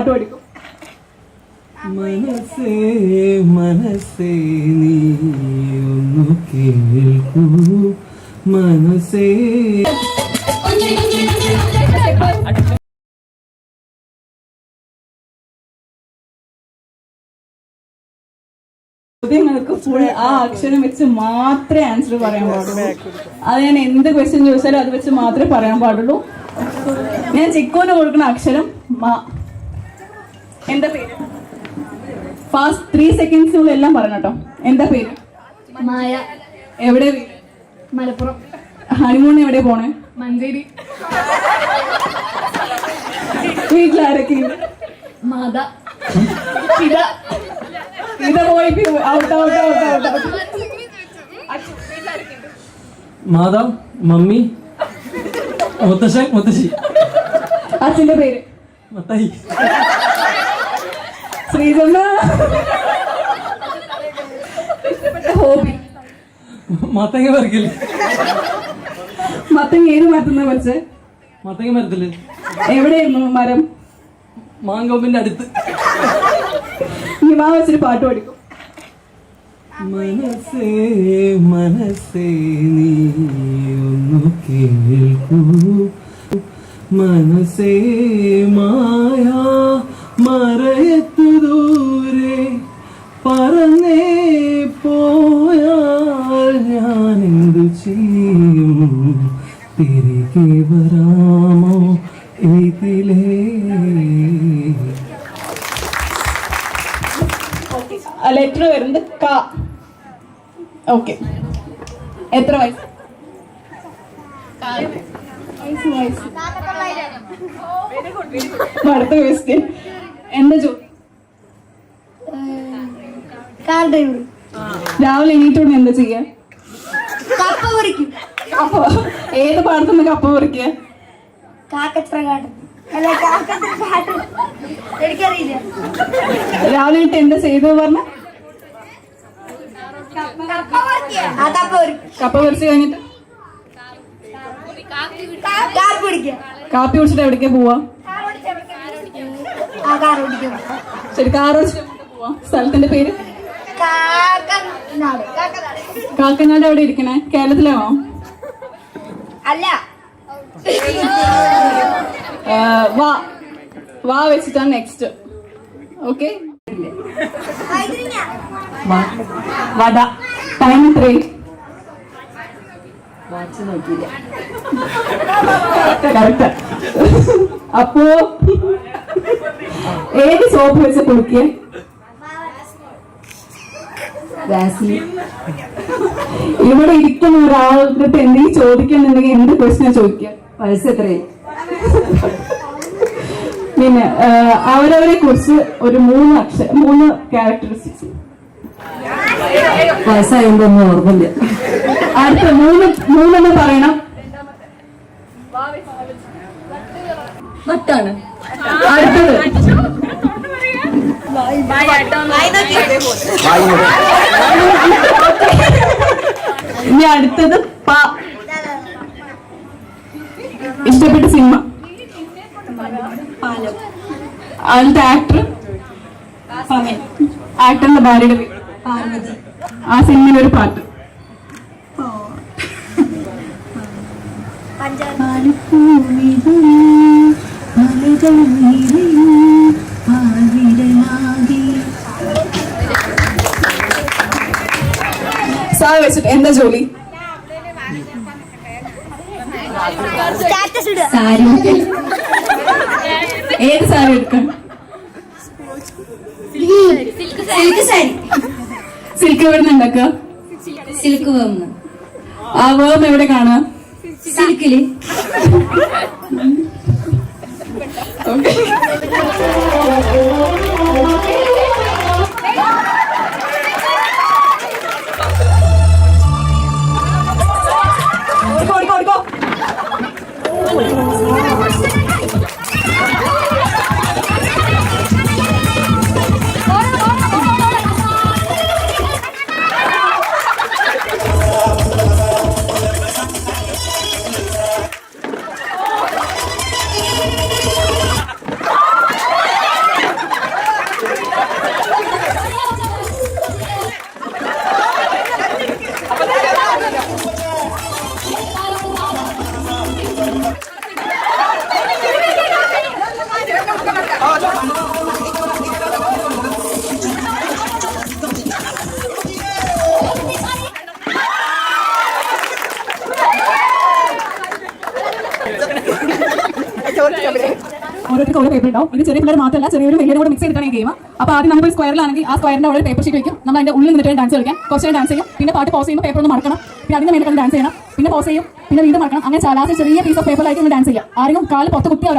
പാട്ട് പഠിക്കും. മനസ്സേ മനസ്സേ നീ ഒന്ന് കേൾക്കൂ. മനസ്സേ. ചോദ്യങ്ങൾക്ക് ഫുൾ ആ അക്ഷരം വെച്ച് മാത്രമേ ആൻസർ പറയാൻ പാടുള്ളൂ. അത് ഞാൻ എന്ത് ക്വസ്റ്റ്യൻ ചോദിച്ചാലും അത് വെച്ച് മാത്രമേ പറയാൻ പാടുള്ളൂ. ഞാൻ ചിക്കോന് കൊടുക്കുന്ന അക്ഷരം മാ എന്താ പേര്? ഫാസ്റ്റ് ത്രീ സെക്കൻഡ്സിനുള്ളിൽ എല്ലാം പറഞ്ഞു കേട്ടോ. എന്താ പേര്? മായ. എവിടെ വീട്? മലപ്പുറം. ഹണിമൂൺ എവിടെ പോണേ? മഞ്ചേരി. വീട്ടിലാരൊക്കെ മാത. ഇത ഇത പോയി ഔട്ട് ഔട്ട് ഔട്ട് ഔട്ട് മാതാ മമ്മി മുത്തശ്ശൻ മുത്തശ്ശി. അച്ഛന്റെ പേര്? മത്തായി ശ്രീജമ്മ ഹോബി. മത്തങ്ങ പറിക്കൽ മത്തങ്ങ ഏത് മരത്തുന്ന പറിച്ച് മത്തങ്ങ മരത്തിൽ. എവിടെയായിരുന്നു മരം? മാങ്കോമ്പിന്റെ അടുത്ത്. ഇനി വാ വെച്ചിട്ട് പാട്ട് പഠിക്കും. മനസ്സേ മനസ്സേ നീ ഒന്ന് കേൾക്കൂ. മനസ്സേ മായ അടുത്ത ക്വസ്റ്റ്യൻ എന്താ ജോ കാർ ഡ്രൈവർ രാവിലെ എണീറ്റോണ്ട് എന്താ ചെയ്യാ? കപ്പ പൊറിക്കും അപ്പൊ ഏത് പാടത്തുനിന്ന് കപ്പ പൊറിക്കുക അല്ല എനിക്കറിയില്ല. രാവിലെ എണീറ്റ് എന്താ ചെയ്തത് പറഞ്ഞ? കപ്പ പൊറിച്ച് കഴിഞ്ഞിട്ട്? പിടിക്കുക കാപ്പി കുടിച്ചിട്ട് എവിടേക്കാ പോവാ? ശരി കാർ ഓടിച്ചിട്ട് പോവാ? സ്ഥലത്തിന്റെ പേര്? കാക്കനാട്. എവിടെ ഇരിക്കണേ? കേരളത്തിലാണോ? അല്ല. വാ. വാ വെച്ചിട്ടാണ് നെക്സ്റ്റ് ഓക്കെ വട. ടൈം ത്രീ കറക്റ്റ് അപ്പോ ഏത് സോപ്പ് വെച്ച് കുളിക്കുക ഇവിടെ ഇരിക്കുന്ന ഒരാളുടെ എന്തെങ്കിലും ചോദിക്കുന്നുണ്ടെങ്കിൽ എന്ത് ക്വസ്റ്റ്യൻ ചോദിക്കുക വയസ്സ് എത്രയായി? പിന്നെ അവരവരെ കുറിച്ച് ഒരു മൂന്ന് അക്ഷര മൂന്ന് ക്യാരക്ടറിസ്റ്റിക്സ് വയസ്സായുമ്പോ ഒന്നും ഓർമ്മില്ല അടുത്ത മൂന്ന് മൂന്നെന്ന് പറയണം. വട്ടാണ്. അടുത്തത്. ഇനി അടുത്തത് പ. ഇഷ്ടപ്പെട്ട സിനിമ? അതിലത്തെ ആക്ടർ ആക്ടറിന്റെ ഭാര്യയുടെ ആ സിനിമയിൽ ഒരു പാട്ട് സാർ വെച്ചിട്ട് എന്താ ജോലി സാരി ഏത് സാരി എടുക്കണം സിൽക്ക് സാരി സിൽക്ക് എവിടെ നിന്ന് സിൽക്ക് വേർന്ന് ആ വേം എവിടെ കാണാം സിൽക്കിൽ ഓക്കെ ഓരോ പേപ്പർ ഉണ്ടാവും ഇത് ചെറിയ പിള്ളേർ മാത്രമല്ല ചെറിയൊരു വലിയ കൂടെ മിക്സ് ചെയ്തിട്ടാണ് ഗെയിം അപ്പോൾ ആദ്യം നമ്മൾ സ്ക്വയറിലാണെങ്കിൽ ആ സ്ക്വയറിന്റെ അവിടെ പേപ്പർ ഷീറ്റ് വയ്ക്കും നമ്മൾ അതിന്റെ ഉള്ളിൽ നിന്നിട്ട് ഡാൻസ് കളിക്കാം. കുറച്ച് ഡാൻസ് ചെയ്യും. പിന്നെ പാട്ട് പോസ് ചെയ്യുമ്പോൾ പേപ്പർ ഒന്ന് മറക്കണം. പിന്നെ അതിന്റെ മേലെ ഡാൻസ് ചെയ്യണം. പിന്നെ പോസ് ചെയ്യും. പിന്നെ വീണ്ടും മറക്കണം. അങ്ങനെ ചാലാസ് ചെറിയ പീസ് ഓഫ് പേപ്പറിലായിട്ട് ഒന്ന് ഡാൻസ് ചെയ്യാം. ആരെങ്കിലും കാൽ പുറത്ത് കുത്തി അവർ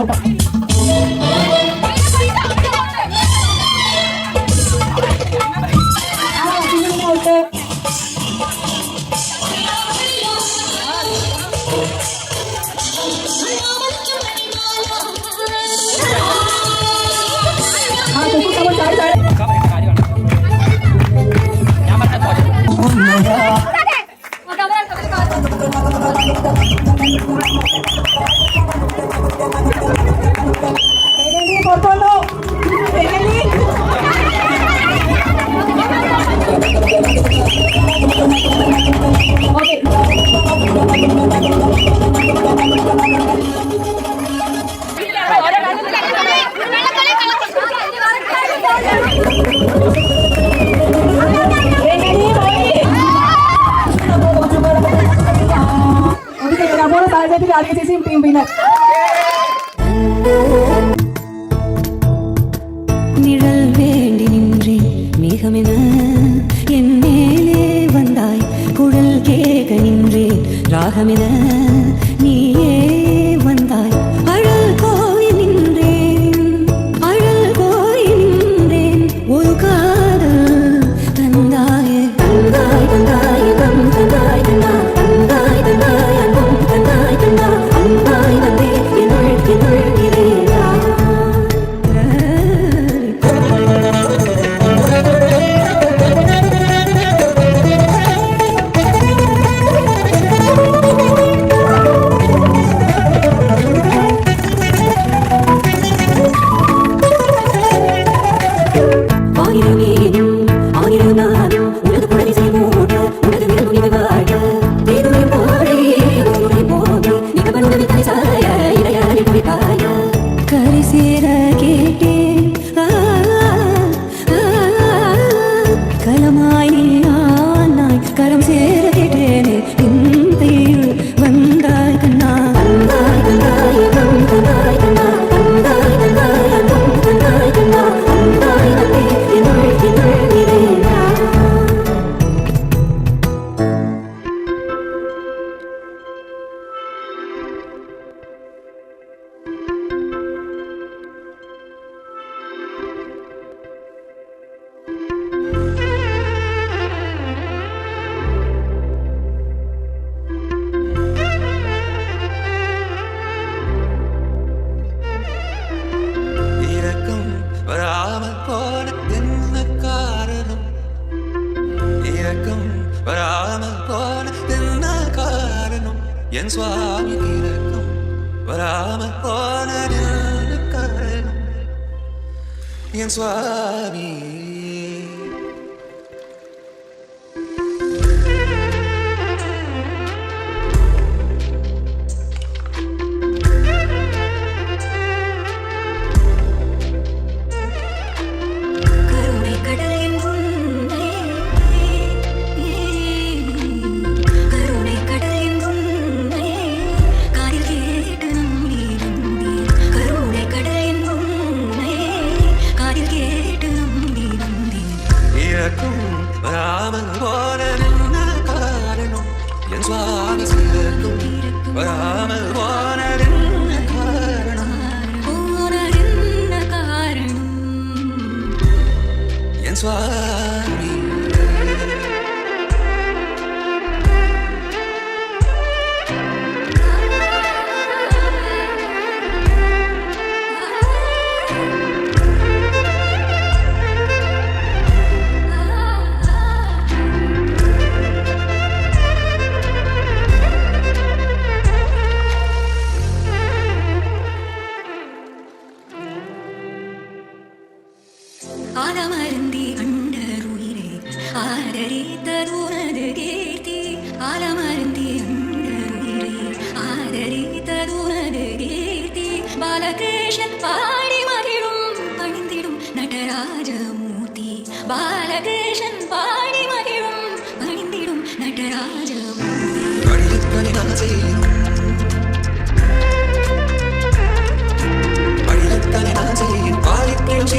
untuk RKCC pimpinan. நிழல் வேண்டி நின்றேன் மிகமென என் மேலே வந்தாய் குழல் கேட்க நின்றேன் ராகமென நீயே എങ്ങനെ பிறக்கும் வராமல் போன என்ன காரணம் என் சுவாமி பிறக்கும் வராமல் போன காரணம் என் சுவாமி ஆலமருந்தி அண்டருயிரே ஆதரித்ததுனது கீர்த்தி ஆலமருந்தி அண்டருயிரே ஆதரித்ததுனது கீர்த்தி பாலகிருஷ்ணன் பாடி மகிழும் பணிந்திடும் நடராஜமூர்த்தி பாலகிருஷ்ணன் பாடி மகிழும் பணிந்திடும் நடராஜமூர்த்தி